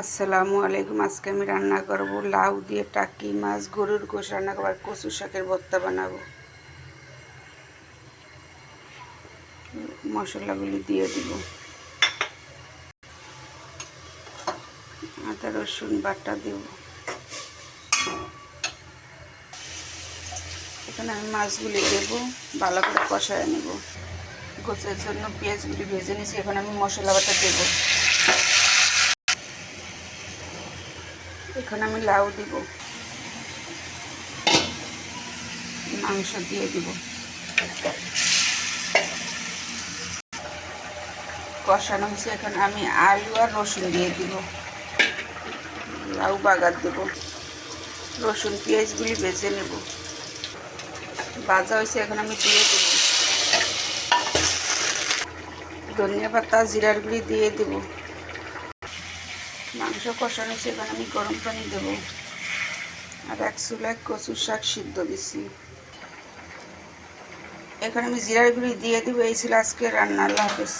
আসসালামু আলাইকুম। আজকে আমি রান্না করব লাউ দিয়ে টাকি মাছ, গরুর গোশ রান্না করব, আর কচু শাকের ভর্তা বানাবো। মশলাগুলি দিয়ে দিব। আদা, রসুন, বাটা দেব। এখানে আমি মাছগুলি দেব, ভালো করে কষায় নেব। গোছের জন্য পেঁয়াজগুলি ভেজে নিয়েছি, এখন আমি মশলা বাটা দেবো। এখানে আমি লাউ দিব। মাংস দিয়ে দিব। কষানো হয়েছে এখন আমি আলু আর রসুন দিয়ে দিব। লাউ বাগার দেব। রসুন, পেঁয়াজগুলি বেজে নেব। ভাজা হয়েছে এখন আমি দিয়ে দেব। ধনিয়া পাতা, জিরার গুঁড়ি দিয়ে দেবো। মাংস কষানো সেখানে আমি গরম পানি দেব। আর এক চুলায় কচুর শাক সিদ্ধ দিছি। এখানে আমি জিরার গুঁড়ি দিয়ে দেবো, এই ছিল আজকে রান্নার হাফেজ